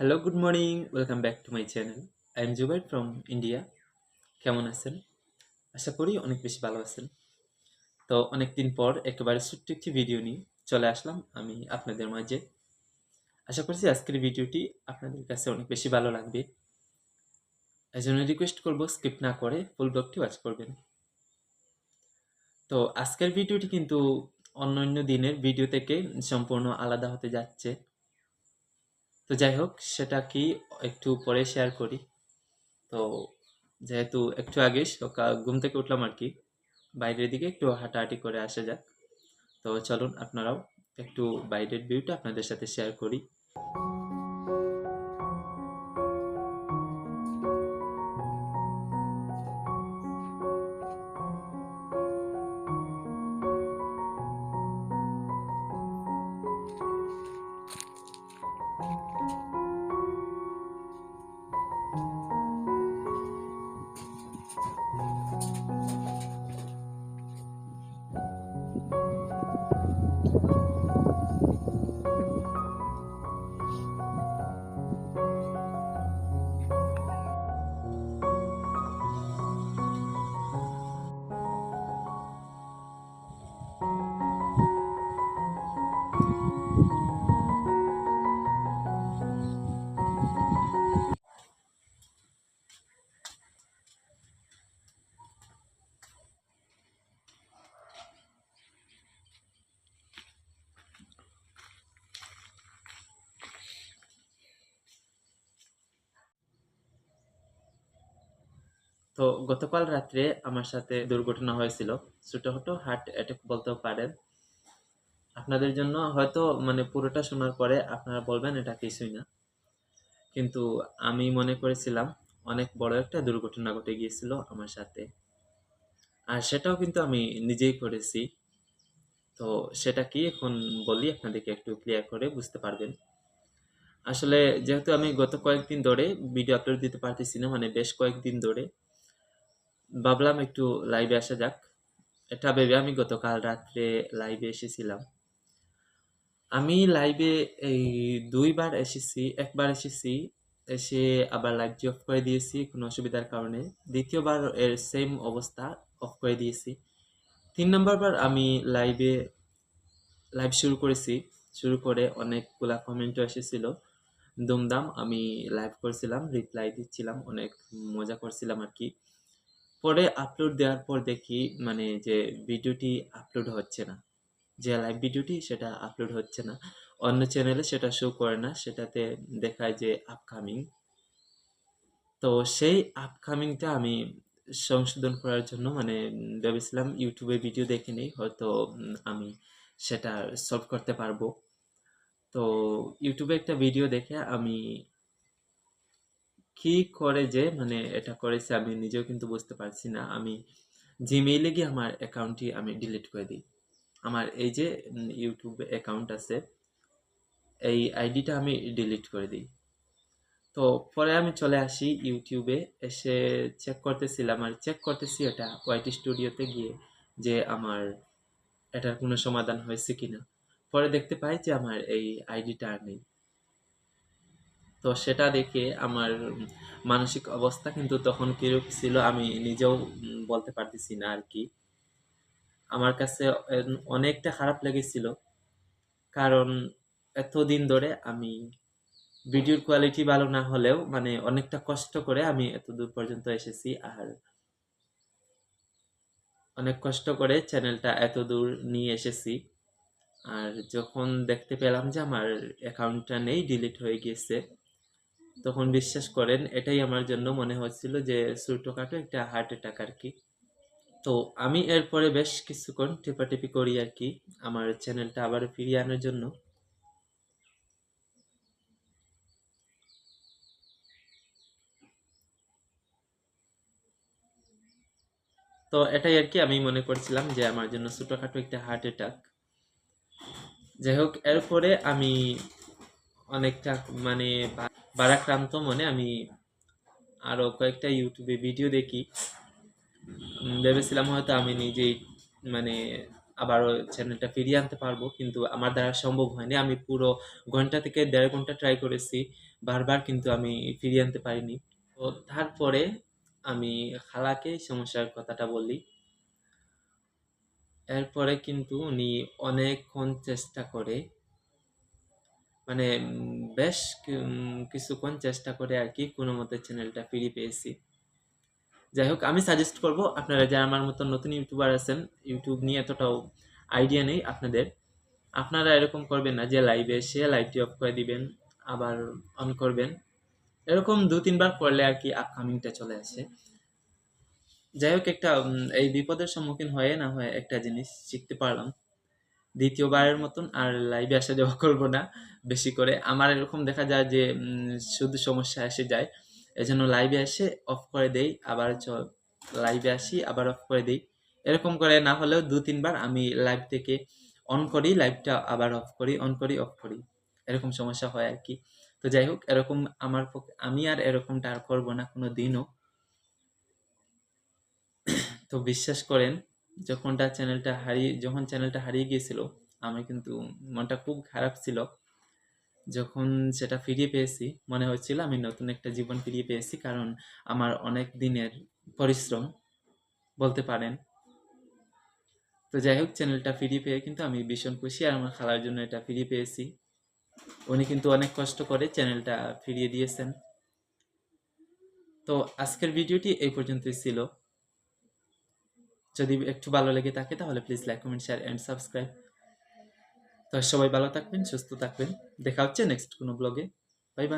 Hello good morning welcome back to my channel I am Zubair from India কেমন আছেন? আশা করি অনেক বেশি ভালো আছেন। তো অনেক দিন পর একেবারে ছোট্ট একটি ভিডিও নিয়ে চলে আসলাম আমি আপনাদের মাঝে। আশা করছি আজকের ভিডিওটি আপনাদের কাছে অনেক বেশি ভালো লাগবে। এই জন্য রিকোয়েস্ট করব স্কিপ না করে ফুল ব্লগটি ওয়াচ করবেন। তো আজকের ভিডিওটি কিন্তু অন্য অন্য দিনের ভিডিও থেকে সম্পূর্ণ আলাদা হতে যাচ্ছে। তো যাই হোক, সেটা কি একটু পরে শেয়ার করি। তো যেহেতু একটু আগে সকাল, ঘুম থেকে উঠলাম আর কি, বাইরের দিকে একটু হাঁটাহাঁটি করে আসা যাক। তো চলুন, আপনারাও একটু বাইরের ভিউটা আপনাদের সাথে শেয়ার করি। うん。তো গতকাল রাত্রে আমার সাথে দুর্ঘটনা হয়েছিল। ছোটখাটো হার্ট অ্যাটাক বলতেও পারেন। আপনাদের জন্য হয়তো মানে পুরোটা শোনার পরে আপনারা বলবেন এটা কিছুই না। কিন্তু আমি মনে করেছিলাম অনেক বড় একটা দুর্ঘটনা ঘটে গিয়েছিল আমার সাথে। আর সেটাও কিন্তু আমি নিজেই করেছি। তো সেটা কি এখন বলি আপনাদেরকে একটু ক্লিয়ার করে বুঝতে পারবেন। আসলে যেহেতু আমি গত কয়েকদিন ধরে ভিডিও আপলোড দিতে পারতেছি না মানে বেশ কয়েকদিন ধরে। ভাবলাম একটু লাইভে আসা যাক। এটা ভেবে আমি গতকাল রাত্রে লাইভে এসেছিলাম। আমি লাইভে এই দুইবার এসেছি, একবার এসেছি, এসে আবার লাইভটি অফ করে দিয়েছি কোনো অসুবিধার কারণে। দ্বিতীয়বার এর সেম অবস্থা অফ করে দিয়েছি। তিন নম্বরবার আমি লাইভে লাইভ শুরু করেছি। শুরু করে অনেকগুলা কমেন্টও এসেছিল। দুমদাম আমি লাইভ করছিলাম রিপ্লাই দিচ্ছিলাম, অনেক মজা করছিলাম আর কি। পরে আপলোড দেওয়ার পর দেখি মানে যে ভিডিওটি আপলোড হচ্ছে না। যে লাইভ ভিডিওটি সেটা আপলোড হচ্ছে না। অন্য চ্যানেলে সেটা শো করে না, সেটাতে দেখায় যে আপকামিং তো সেই আপকামিংটা আমি সংশোধন করার জন্য মানে ভেবেছিলাম ইউটিউবে ভিডিও দেখে নেই, হয়তো আমি সেটা সলভ করতে পারব। তো ইউটিউবে একটা ভিডিও দেখে আমি কি করে যে মানে এটা করেছে আমি নিজেও কিন্তু বুঝতে পারছি না। আমি জিমেইলে গিয়ে আমার অ্যাকাউন্টটি আমি ডিলিট করে দিই। আমার এই যে ইউটিউব অ্যাকাউন্ট আছে, এই আইডিটা আমি ডিলিট করে দিই। তো পরে আমি চলে আসি ইউটিউবে এসে চেক করতেছিলাম আর চেক করতেছি এটা ওয়াইট স্টুডিওতে গিয়ে যে আমার এটার কোনো সমাধান হয়েছে কিনা। পরে দেখতে পাই যে আমার এই আইডিটা আর নেই। তো সেটা দেখে আমার মানসিক অবস্থা কিন্তু তখন কিরূপ ছিল আমি নিজেও বলতে পারতেছি না আর কি। আমার কাছে অনেকটা খারাপ লেগেছিল। কারণ এতদিন ধরে আমি ভিডিওর কোয়ালিটি ভালো না হলেও মানে অনেকটা কষ্ট করে আমি এত দূর পর্যন্ত এসেছি আর অনেক কষ্ট করে চ্যানেলটা এত দূর নিয়ে এসেছি। আর যখন দেখতে পেলাম যে আমার অ্যাকাউন্টটা নেই ডিলিট হয়ে গিয়েছে তখন বিশ্বাস করেন, এটাই আমার জন্য মনে হচ্ছিল যে ছোটোখাটো একটা হার্ট অ্যাটাক আর কি। তো আমি এরপরে বেশ কিছুক্ষণ টেপাটেপি করি আর কি, আমার চ্যানেলটা আবার ফিরিয়ে আনার জন্য। তো এটাই আর কি আমি মনে করছিলাম যে আমার জন্য ছোটোখাটো একটা হার্ট অ্যাটাক যাই হোক, এরপরে আমি অনেকটা মানে বা- ভারাক্রান্ত মনে আমি আরও কয়েকটা ইউটিউবে ভিডিও দেখি। ভেবেছিলাম হয়তো আমি নিজেই মানে আবারও চ্যানেলটা ফিরিয়ে আনতে পারব, কিন্তু আমার দ্বারা সম্ভব হয়নি। আমি পুরো ঘণ্টা থেকে দেড় ঘণ্টা ট্রাই করেছি, বারবার কিন্তু আমি ফিরিয়ে আনতে পারিনি। তো তারপরে আমি খালাকে সমস্যার কথাটা বলি। এরপরে কিন্তু উনি অনেকক্ষণ চেষ্টা করে মানে বেশ কিছুক্ষণ চেষ্টা করে আর কি কোনো মতে চ্যানেলটা ফিরে পেয়েছি। যাই হোক, আমি সাজেস্ট করব আপনারা যারা আমার মতো নতুন ইউটিউবার আছেন ইউটিউব নিয়ে এতটাও আইডিয়া নেই আপনাদের, আপনারা এরকম করবেন না যে লাইভে এসে লাইভটি অফ করে দিবেন, আবার অন করবেন। এরকম দু, তিনবার করলে আর কি আপকামিংটা চলে আসে। যাই হোক একটা এই বিপদের সম্মুখীন হয়ে না হয় একটা জিনিস শিখতে পারলাম। দ্বিতীয়বারের মতন আর লাইভে আসা যাওয়া করব না বেশি করে। আমার এরকম দেখা যায় যে শুধু সমস্যা এসে যায়। এজন্য লাইভে এসে অফ করে দেই, আবার লাইভে আসি, আবার অফ করে দেই। এরকম করে না হলেও দু, তিনবার আমি লাইভ থেকে অন করি লাইভটা আবার অফ করি অন করি অফ করি। এরকম সমস্যা হয় আর কি। তো যাই হোক, এরকম আমার আমি আর এরকমটা আর করব না কোনো দিনও। তো বিশ্বাস করেন যখনটা চ্যানেলটা হারিয়ে, যখন চ্যানেলটা হারিয়ে গিয়েছিল আমার কিন্তু মনটা খুব খারাপ ছিল। যখন সেটা ফিরিয়ে পেয়েছি, মনে হচ্ছিল আমি নতুন একটা জীবন ফিরিয়ে পেয়েছি, কারণ আমার অনেক দিনের পরিশ্রম, বলতে পারেন। তো যাই হোক চ্যানেলটা ফিরিয়ে পেয়ে কিন্তু আমি ভীষণ খুশি আর আমার খালার জন্য এটা ফিরিয়ে পেয়েছি। উনি কিন্তু অনেক কষ্ট করে চ্যানেলটা ফিরিয়ে দিয়েছেন। তো আজকের ভিডিওটি এই পর্যন্তই ছিল। যদি একটু ভালো লেগে থাকে, তাহলে please like comment share and subscribe তো সবাই ভালো থাকবেন, সুস্থ থাকবেন। দেখা হচ্ছে নেক্সট কোনো ব্লগে বাই বাই